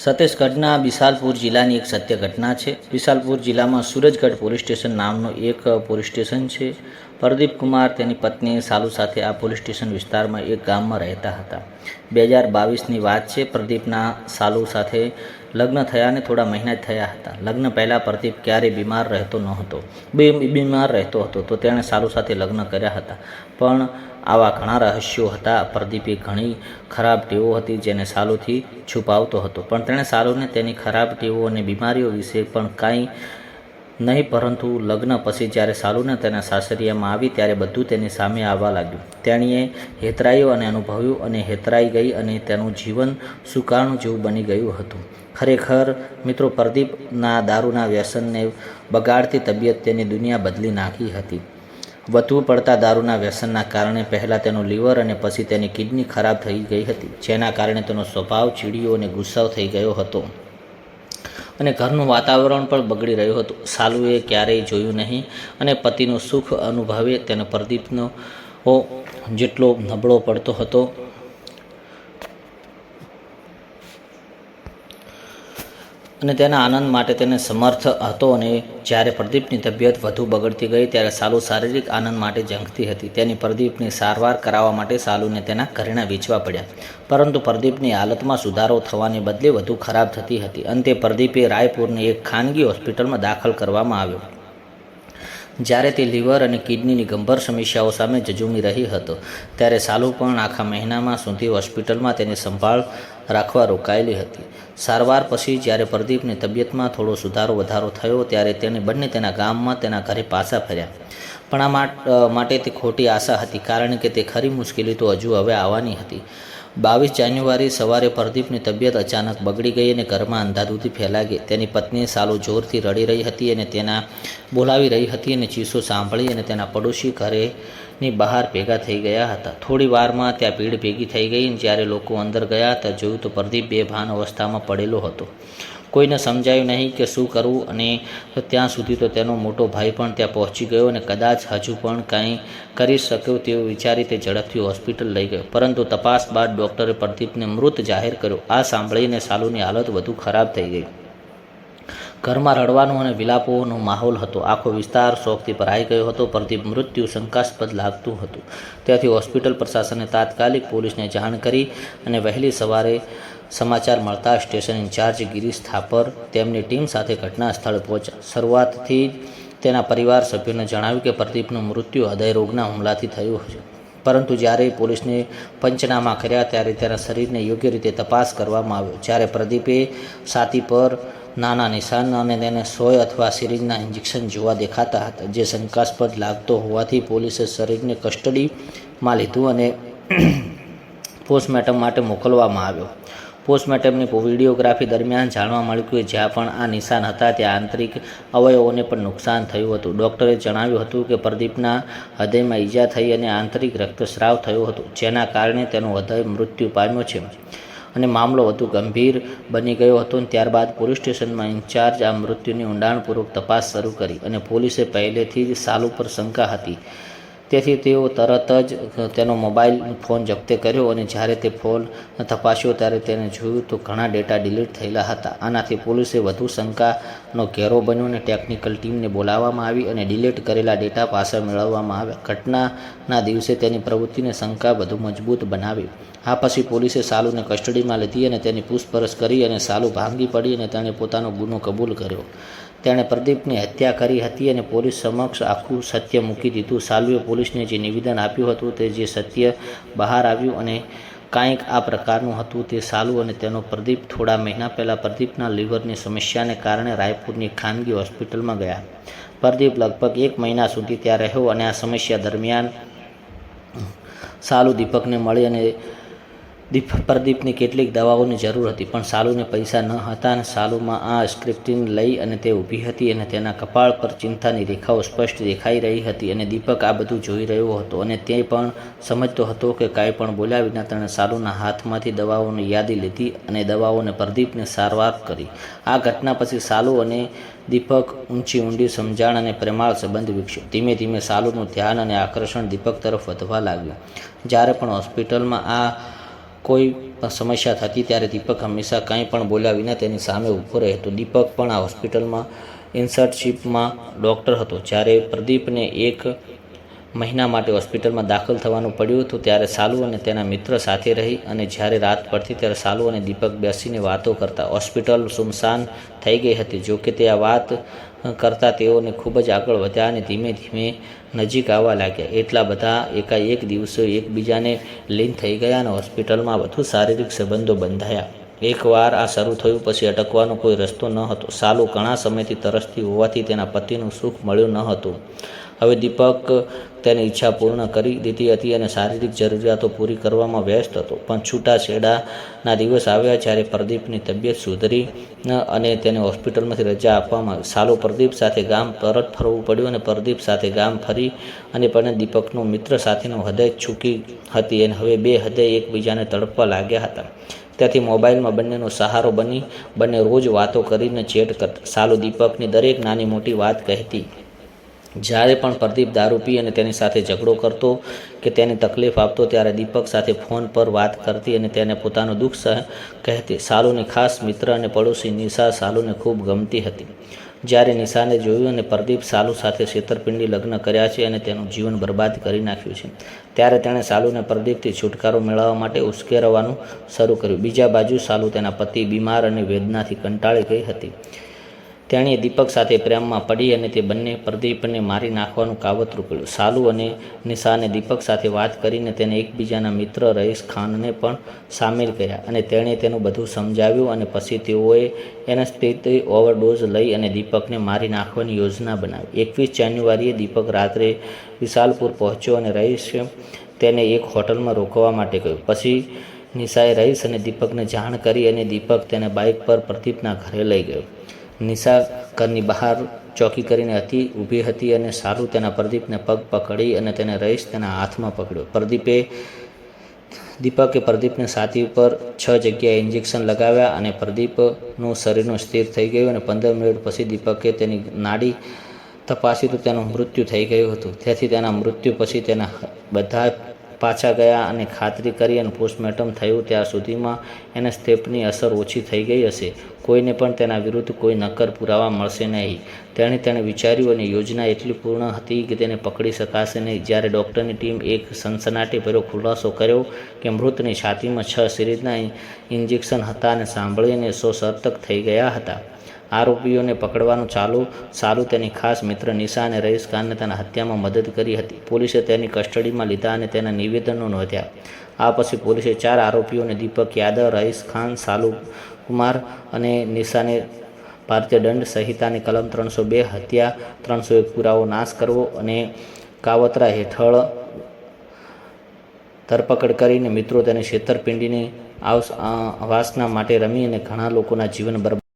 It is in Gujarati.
છત્તીસગઢના બિસાલપુર જિલ્લાની એક સત્ય ઘટના છે. બિસાલપુર જિલ્લામાં સૂરજગઢ પોલીસ સ્ટેશન નામનું એક પોલીસ સ્ટેશન છે. પ્રદીપ કુમાર તેની પત્ની સાલુ સાથે આ પોલીસ સ્ટેશન વિસ્તારમાં એક ગામમાં રહેતા હતા. બે હજાર બાવીસની વાત છે, પ્રદીપના સાલુ સાથે લગ્ન થયા અને થોડા મહિના જ થયા હતા. લગ્ન પહેલાં પ્રદીપ ક્યારેય બીમાર રહેતો નહોતો. હતો બે, બીમાર રહેતો હતો તો તેણે સાલુ સાથે લગ્ન કર્યા હતા. પણ આવા ઘણા રહસ્યો હતા. પ્રદીપે ઘણી ખરાબ ટેવો હતી જેને સાલુથી છુપાવતો હતો. પણ તેણે સાલુને તેની ખરાબ ટેવો અને બીમારીઓ વિશે પણ કાંઈ નહીં, પરંતુ લગ્ન પછી જ્યારે સાલુના તેના સાસરિયામાં આવી ત્યારે બધું તેની સામે આવવા લાગ્યું. તેણીએ હેતરાયું અને અનુભવ્યું અને હેતરાઈ ગઈ અને તેનું જીવન સુકાણું જેવું બની ગયું હતું. ખરેખર, મિત્રો, પ્રદીપના દારૂના વ્યસનને બગાડતી તબિયત તેની દુનિયા બદલી નાખી હતી. વધુ પડતા દારૂના વ્યસનના કારણે પહેલાં તેનું લીવર અને પછી તેની કિડની ખરાબ થઈ ગઈ હતી, જેના કારણે તેનો સ્વભાવ, ચીડિયો અને ગુસ્સાઓ થઈ ગયો હતો. અને ઘરનું વાતાવરણ પણ બગડી રહ્યું હતું. સાલુએ ક્યારેય જોયું નહીં અને પતિનું સુખ અનુભવે તેને પ્રદીપનો જેટલો નબળો પડતો હતો અને તેના આનંદ માટે તેને સમર્થ હતો અને જ્યારે પ્રદીપની તબિયત વધુ બગડતી ગઈ ત્યારે સાલુ શારીરિક આનંદ માટે ઝંખતી હતી. તેની પ્રદીપની સારવાર કરાવવા માટે સાલુને તેના ઘરેણાં વેચવા પડ્યા. પરંતુ પ્રદીપની હાલતમાં સુધારો થવાને બદલે વધુ ખરાબ થતી હતી. અંતે પ્રદીપે રાયપુરની એક ખાનગી હોસ્પિટલમાં દાખલ કરવામાં આવ્યો. જ્યારે તે લીવર અને કિડનીની ગંભીર સમસ્યાઓ સામે જજુમી રહી હતો, ત્યારે સાલુ પણ આખા મહિનામાં સુધી હોસ્પિટલમાં તેની સંભાળ રાખવા રોકાયેલી હતી. સારવાર પછી જ્યારે પ્રદીપની તબિયતમાં થોડો સુધારો વધારો થયો ત્યારે તેને બંને તેના ગામમાં તેના ઘરે પાછા ફર્યા. પણ આ માટે તે ખોટી આશા હતી કારણ કે તે ખરી મુશ્કેલી તો હજુ હવે આવવાની હતી. બાવીસ જાન્યુઆરી સવારે પ્રદીપની તબિયત અચાનક બગડી ગઈ અને ઘરમાં અંધાધૂંધી ફેલાઈ ગઈ. તેની પત્ની સાલુ જોરથી રડી રહી હતી અને તેના બોલાવી રહી હતી અને ચીસો સાંભળી અને તેના પડોશી ઘરેની બહાર ભેગા થઈ ગયા હતા. થોડી વારમાં ત્યાં ભીડ ભેગી થઈ ગઈ અને જ્યારે લોકો અંદર ગયા હતા, જોયું તો પ્રદીપ બેભાન અવસ્થામાં પડેલો હતો. કોઈને સમજાયું નહીં કે શું કરવું અને ત્યાં સુધી તો તેનો મોટો ભાઈ પણ ત્યાં પહોંચી ગયો અને કદાચ હજુ પણ કાંઈ કરી શક્યો તેવું વિચારી તે ઝડપથી હોસ્પિટલ લઈ ગયો. પરંતુ તપાસ બાદ ડૉક્ટરે પ્રદીપને મૃત જાહેર કર્યો. આ સાંભળીને સાલુની હાલત વધુ ખરાબ થઈ ગઈ. ઘરમાં રડવાનો અને વિલાપોનો માહોલ હતો. આખો વિસ્તાર શોકથી ભરાઈ ગયો હતો. પ્રદીપ મૃત્યુ શંકાસ્પદ લાગતું હતું. ત્યાંથી હોસ્પિટલ પ્રશાસને તાત્કાલિક પોલીસને જાણ કરી અને વહેલી સવારે સમાચાર મળતા સ્ટેશન ઇન્ચાર્જ ગિરીશ થાપર તેમની ટીમ સાથે ઘટના સ્થળે પહોંચ્યા. શરૂઆતથી તેના પરિવાર સભ્યોને જણાવ્યું કે પ્રદીપનું મૃત્યુ હૃદયરોગના હુમલાથી થયું છે. પરંતુ જ્યારે પોલીસને પંચનામા કર્યા ત્યારે તેના શરીરને યોગ્ય રીતે તપાસ કરવામાં આવ્યો. જ્યારે પ્રદીપે છાતી પર નાના નિશાન અને તેને સોય અથવા સિરિંજના ઇન્જેક્શન જોવા દેખાતા હતા, જે શંકાસ્પદ લાગતો હોવાથી પોલીસે શરીરને કસ્ટડીમાં લીધું અને પોસ્ટમોર્ટમ માટે મોકલવામાં આવ્યો. પોસ્ટમોર્ટમની વિડીયોગ્રાફી દરમિયાન જાણવા મળ્યું કે જ્યાં પણ આ નિશાન હતા, ત્યાં આંતરિક અવયવોને પણ નુકસાન થયું હતું. ડૉક્ટરે જણાવ્યું હતું કે પ્રદીપના હૃદયમાં ઈજા થઈ અને આંતરિક રક્તસ્રાવ થયો હતો, જેના કારણે તેનું હૃદય મૃત્યુ પામ્યો છે. અને મામલો વધુ ગંભીર બની ગયો હતો. ત્યારબાદ પોલીસ સ્ટેશનમાં ઇન્ચાર્જ આ મૃત્યુની ઊંડાણપૂર્વક તપાસ શરૂ કરી અને પોલીસે પહેલેથી જ સાલ ઉપર શંકા હતી. તેથી તેઓ તરત જ તેનો મોબાઈલ ફોન જપ્તે કર્યો અને જ્યારે તે ફોન તપાસ્યો ત્યારે તેને જોયું તો ઘણા ડેટા ડિલીટ થયેલા હતા. આનાથી પોલીસે વધુ શંકાનો ઘેરો બન્યો અને ટેકનિકલ ટીમને બોલાવવામાં આવી અને ડિલીટ કરેલા ડેટા પાછળ મેળવવામાં આવ્યા. ઘટનાના દિવસે તેની પ્રવૃત્તિને શંકા વધુ મજબૂત બનાવી. આ પછી પોલીસે સાલુને કસ્ટડીમાં લીધી અને તેની પૂછપરછ કરી અને સાલુ ભાંગી પડી અને તેણે પોતાનો ગુનો કબૂલ કર્યો. તેણે પ્રદીપની હત્યા કરી હતી અને પોલીસ સમક્ષ આખું સત્ય મૂકી દીધું. સાલુએ પોલીસને જે નિવેદન આપ્યું હતું તે જે સત્ય બહાર આવ્યું અને કાંઈક આ પ્રકારનું હતું તે સાલુ અને તેનો પ્રદીપ થોડા મહિના પહેલાં પ્રદીપના લીવરની સમસ્યાને કારણે રાયપુરની ખાનગી હોસ્પિટલમાં ગયા. પ્રદીપ લગભગ એક મહિના સુધી ત્યાં રહ્યો અને આ સમસ્યા દરમિયાન સાલુ દીપકને મળી અને દીપ પ્રદીપની કેટલીક દવાઓની જરૂર હતી, પણ સાલુને પૈસા ન હતા અને સાલુમાં આ સ્ક્રિપ્ટિંગ લઈ અને તે ઊભી હતી અને તેના કપાળ પર ચિંતાની રેખાઓ સ્પષ્ટ દેખાઈ રહી હતી અને દીપક આ બધું જોઈ રહ્યો હતો અને તે પણ સમજતો હતો કે કાંઈ પણ બોલ્યા વિના તેણે સાલુના હાથમાંથી દવાઓની યાદી લીધી અને દવાઓને પ્રદીપને સારવાર કરી. આ ઘટના પછી સાલુ અને દીપક ઊંચી ઊંડી સમજાણ અને પ્રેમાળ સંબંધ વિકસ્યો. ધીમે ધીમે સાલુનું ધ્યાન અને આકર્ષણ દીપક તરફ વધવા લાગ્યું. જ્યારે પણ હોસ્પિટલમાં આ કોઈ સમસ્યા થતી ત્યારે દીપક હંમેશા કંઈ પણ બોલ્યા વિના તેની સામે ઊભો રહેતો દીપક પણ આ હોસ્પિટલમાં ઇન્સર્ટશીપમાં ડૉક્ટર હતો. જ્યારે પ્રદીપને એક મહિના માટે હોસ્પિટલમાં દાખલ થવાનું પડ્યું હતું ત્યારે સાલુ અને તેના મિત્ર સાથે રહી અને જ્યારે રાત પડતી ત્યારે સાલુ અને દીપક બેસીને વાતો કરતા. હોસ્પિટલ સુમસાન થઈ ગઈ હતી. જોકે તે આ વાત કરતાં તેઓને ખૂબ જ આગળ વધ્યા અને ધીમે ધીમે નજીક આવવા લાગ્યા. એટલા બધા એકાએક દિવસો એકબીજાને લીન થઈ ગયા અને હોસ્પિટલમાં વધુ શારીરિક સંબંધો બંધાયા. એકવાર આ શરૂ થયું પછી અટકવાનો કોઈ રસ્તો ન હતો. સાલુ ઘણા સમયથી તરસતી હોવાથી તેના પતિનું સુખ મળ્યું ન હતું. હવે દીપક તેની ઈચ્છા પૂર્ણ કરી દીધી હતી અને શારીરિક જરૂરિયાતો પૂરી કરવામાં વ્યસ્ત હતો. પણ છૂટાછેડાના દિવસ આવ્યા જ્યારે પ્રદીપની તબિયત સુધરી અને તેને હોસ્પિટલમાંથી રજા આપવામાં સાલો પ્રદીપ સાથે ગામ પરત ફરવું પડ્યું અને પ્રદીપ સાથે ગામ ફરી અને પણ દીપકનો મિત્ર સાથેનું હૃદય ચૂકી હતી અને હવે બે હૃદય એકબીજાને તડપવા લાગ્યા હતા. ત્યાંથી મોબાઈલમાં બંનેનો સહારો બની, બંને રોજ વાતો કરીને ચેટ કરતા. સાલો દીપકની દરેક નાની મોટી વાત કહેતી જ્યારે પણ પ્રદીપ દારૂ પી અને તેની સાથે ઝઘડો કરતો કે તેને તકલીફ આપતો ત્યારે દીપક સાથે ફોન પર વાત કરતી અને તેને પોતાનું દુઃખ કહેતી. સાલુની ખાસ મિત્ર અને પડોશી નિશા સાલુને ખૂબ ગમતી હતી. જ્યારે નિશાને જોયું અને પ્રદીપ સાલુ સાથે છેતરપિંડી લગ્ન કર્યા છે અને તેનું જીવન બરબાદ કરી નાખ્યું છે. ત્યારે તેણે સાલુને પ્રદીપથી છુટકારો મેળવવા માટે ઉશ્કેરવાનું શરૂ કર્યું. બીજા બાજુ સાલુ તેના પતિ બીમાર અને વેદનાથી કંટાળી ગઈ હતી. તેણીએ દીપક સાથે પ્રેમમાં પડી અને તે બંને પ્રદીપને મારી નાખવાનું કાવતરું કર્યું. સાલુ અને નિશાને દીપક સાથે વાત કરીને તેને એકબીજાના મિત્ર રહીશ ખાનને પણ સામેલ કર્યા અને તેણે તેનું બધું સમજાવ્યું અને પછી તેઓએ એનેસ્થેટી ઓવરડોઝ લઈ અને દીપકને મારી નાખવાની યોજના બનાવી. એકવીસ જાન્યુઆરીએ દીપક રાત્રે વિશાલપુર પહોંચ્યો અને રહીશ તેને એક હોટલમાં રોકવા માટે કહ્યું પછી નિશાએ રહીશ અને દીપકને જાણ કરી અને દીપક તેને બાઇક પર પ્રદીપના ઘરે લઈ ગયો. નિશા ઘરની બહાર ચોકી કરીને હતી, ઊભી હતી અને સારું તેના પ્રદીપને પગ પકડી અને તેને રહીશ તેના હાથમાં પકડ્યો. પ્રદીપે દીપકે પ્રદીપને છાતી ઉપર છ જગ્યાએ ઇન્જેક્શન લગાવ્યા અને પ્રદીપનું શરીરનું સ્થિર થઈ ગયું અને પંદર મિનિટ પછી દીપકે તેની નાડી તપાસી તો તેનું મૃત્યુ થઈ ગયું હતું. તેથી તેના મૃત્યુ પછી તેના બધા પાછા ગયા અને ખાતરી કરી અને પોસ્ટમોર્ટમ થયું, ત્યાં સુધીમાં એને સ્ટેપની અસર ઓછી થઈ ગઈ હશે. કોઈને પણ તેના વિરુદ્ધ કોઈ નક્કર પુરાવા મળશે નહીં. તેણે તેણે વિચાર્યું અને યોજના એટલી પૂર્ણ હતી કે તેને પકડી શકાશે નહીં. જ્યારે ડૉક્ટરની ટીમ એક સનસનાટીભર્યો ખુલાસો કર્યો કે મૃતની છાતીમાં છ સિરીજના ઇન્જેક્શન હતા અને સાંભળીને સો સતર્ક થઈ ગયા હતા. આરોપીઓને પકડવાનું ચાલુ. સારું તેની ખાસ મિત્ર નિશા અને રઈસ ખાનને તેના હત્યામાં મદદ કરી હતી. પોલીસે તેની કસ્ટડીમાં લીધા અને તેના નિવેદનો નોંધ્યા. આ પછી પોલીસે ચાર આરોપીઓને દીપક યાદવ, રહીશ ખાન, સાલુ કુમાર અને નિશાને ભારતીય દંડ સંહિતાની કલમ ત્રણસો બે, હત્યા ત્રણસો એક પુરાવો નાશ કરવો અને કાવતરા હેઠળ ધરપકડ કરીને મિત્રો તેને છેતરપિંડીની વાસના માટે રમી અને ઘણા લોકોના જીવન બરબાદ